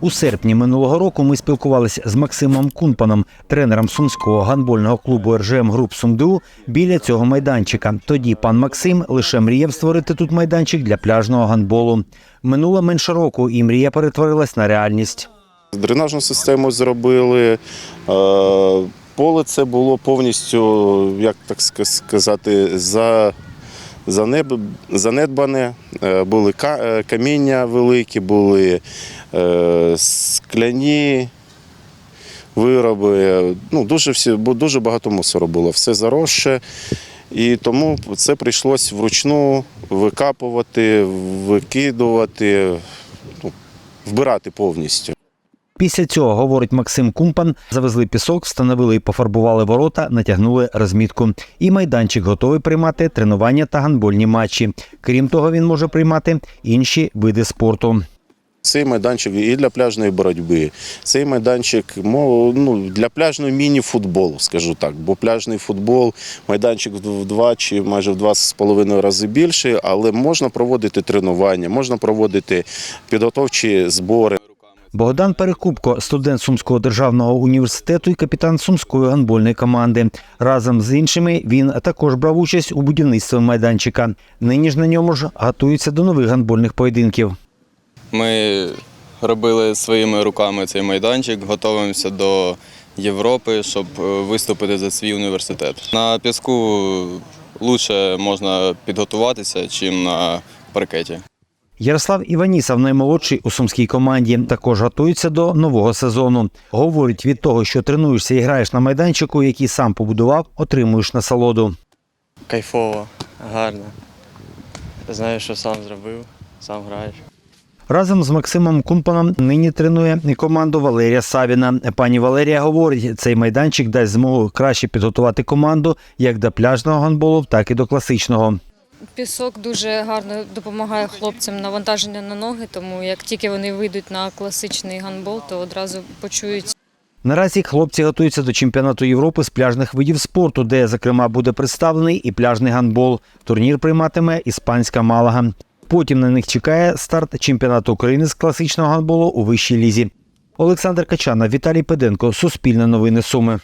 У серпні минулого року ми спілкувалися з Максимом Кунпаном, тренером сумського гандбольного клубу РЖМ Груп СумДУ біля цього майданчика. Тоді пан Максим лише мріяв створити тут майданчик для пляжного гандболу. Минуло менше року, і мрія перетворилась на реальність. Дренажну систему зробили. е, Поле це було повністю, як так сказати, за, занедбане. Е, Були е, каміння великі, були е, скляні вироби. Ну, дуже, всі, дуже багато мусору було, все заросше. І тому це прийшлось вручну викапувати, викидувати, ну, вбирати повністю. Після цього, говорить Максим Кумпан, завезли пісок, встановили і пофарбували ворота, натягнули розмітку. І майданчик готовий приймати тренування та гандбольні матчі. Крім того, він може приймати інші види спорту. Цей майданчик і для пляжної боротьби, цей майданчик ну, для пляжного міні-футболу, скажу так. Бо пляжний футбол, майданчик в два чи майже в два з половиною рази більший, але можна проводити тренування, можна проводити підготовчі збори. Богдан Перекупко, студент Сумського державного університету і капітан сумської гандбольної команди. Разом з іншими він також брав участь у будівництві майданчика. Нині ж на ньому ж готуються до нових гандбольних поєдинків. Ми робили своїми руками цей майданчик, готуємося до Європи, щоб е, виступити за свій університет. На піску краще можна підготуватися, чим на паркеті. Ярослав Іванісов, наймолодший у сумській команді, також готується до нового сезону. Говорить, від того, що тренуєшся і граєш на майданчику, який сам побудував, отримуєш насолоду. Кайфово, гарно. Знаєш, що сам зробив, сам граєш. Разом з Максимом Кумпаном нині тренує і команду Валерія Савіна. Пані Валерія говорить, цей майданчик дасть змогу краще підготувати команду як до пляжного гандболу, так і до класичного. Пісок дуже гарно допомагає хлопцям навантаження на ноги, тому як тільки вони вийдуть на класичний гандбол, то одразу почують Наразі хлопці готуються до чемпіонату Європи з пляжних видів спорту, де, зокрема, буде представлений і пляжний гандбол. Турнір прийматиме іспанська Малага. Потім на них чекає старт чемпіонату України з класичного гандболу у вищій лізі. Олександр Качана, Віталій Педенко, Суспільне новини Суми.